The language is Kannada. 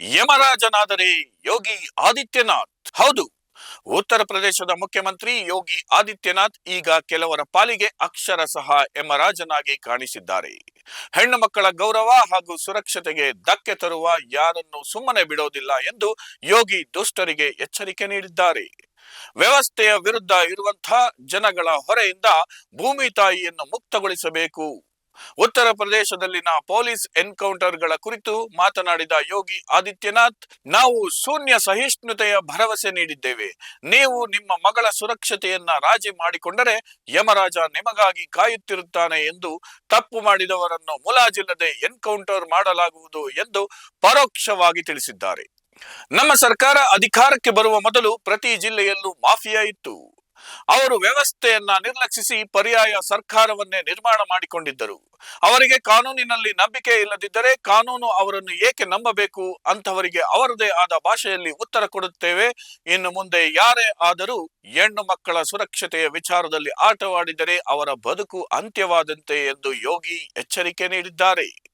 ಯಮರಾಜನಾದರೆ ಯೋಗಿ ಆದಿತ್ಯನಾಥ್. ಹೌದು. ಉತ್ತರ ಪ್ರದೇಶದ ಮುಖ್ಯಮಂತ್ರಿ ಯೋಗಿ ಆದಿತ್ಯನಾಥ್ ಈಗ ಕೆಲವರ ಪಾಲಿಗೆ ಅಕ್ಷರಶಃ ಯಮರಾಜನಾಗಿ ಕಾಣಿಸಿದ್ದಾರೆ. ಹೆಣ್ಣು ಮಕ್ಕಳ ಗೌರವ ಹಾಗೂ ಸುರಕ್ಷತೆಗೆ ಧಕ್ಕೆ ತರುವ ಯಾರನ್ನು ಸುಮ್ಮನೆ ಬಿಡೋದಿಲ್ಲ ಎಂದು ಯೋಗಿ ದುಷ್ಟರಿಗೆ ಎಚ್ಚರಿಕೆ ನೀಡಿದ್ದಾರೆ. ವ್ಯವಸ್ಥೆಯ ವಿರುದ್ಧ ಇರುವಂತಹ ಜನಗಳ ಹೊರೆಯಿಂದ ಭೂಮಿ ತಾಯಿಯನ್ನು ಮುಕ್ತಗೊಳಿಸಬೇಕು. ಉತ್ತರ ಪ್ರದೇಶದಲ್ಲಿನ ಪೊಲೀಸ್ ಎನ್ಕೌಂಟರ್ಗಳ ಕುರಿತು ಮಾತನಾಡಿದ ಯೋಗಿ ಆದಿತ್ಯನಾಥ್, ನಾವು ಶೂನ್ಯ ಸಹಿಷ್ಣುತೆಯ ಭರವಸೆ ನೀಡಿದ್ದೇವೆ. ನೀವು ನಿಮ್ಮ ಮಗಳ ಸುರಕ್ಷತೆಯನ್ನ ರಾಜಿ ಮಾಡಿಕೊಂಡರೆ ಯಮರಾಜ ನಿಮಗಾಗಿ ಕಾಯುತ್ತಿರುತ್ತಾನೆ ಎಂದು ತಪ್ಪು ಮಾಡಿದವರನ್ನು ಮುಲಾಜಿಲ್ಲದೆ ಎನ್ಕೌಂಟರ್ ಮಾಡಲಾಗುವುದು ಎಂದು ಪರೋಕ್ಷವಾಗಿ ತಿಳಿಸಿದ್ದಾರೆ. ನಮ್ಮ ಸರ್ಕಾರ ಅಧಿಕಾರಕ್ಕೆ ಬರುವ ಮೊದಲು ಪ್ರತಿ ಜಿಲ್ಲೆಯಲ್ಲೂ ಮಾಫಿಯಾ ಇತ್ತು. ಅವರು ವ್ಯವಸ್ಥೆಯನ್ನ ನಿರ್ಲಕ್ಷಿಸಿ ಪರ್ಯಾಯ ಸರ್ಕಾರವನ್ನೇ ನಿರ್ಮಾಣ ಮಾಡಿಕೊಂಡಿದ್ದರು. ಅವರಿಗೆ ಕಾನೂನಿನಲ್ಲಿ ನಂಬಿಕೆ ಇಲ್ಲದಿದ್ದರೆ ಕಾನೂನು ಅವರನ್ನು ಏಕೆ ನಂಬಬೇಕು ಅಂತವರಿಗೆ ಅವರದೇ ಆದ ಭಾಷೆಯಲ್ಲಿ ಉತ್ತರ ಕೊಡುತ್ತೇವೆ. ಇನ್ನು ಮುಂದೆ ಯಾರೇ ಆದರೂ ಹೆಣ್ಣು ಮಕ್ಕಳ ಸುರಕ್ಷತೆಯ ವಿಚಾರದಲ್ಲಿ ಆಟವಾಡಿದರೆ ಅವರ ಬದುಕು ಅಂತ್ಯವಾದಂತೆ ಎಂದು ಯೋಗಿ ಎಚ್ಚರಿಕೆ ನೀಡಿದ್ದಾರೆ.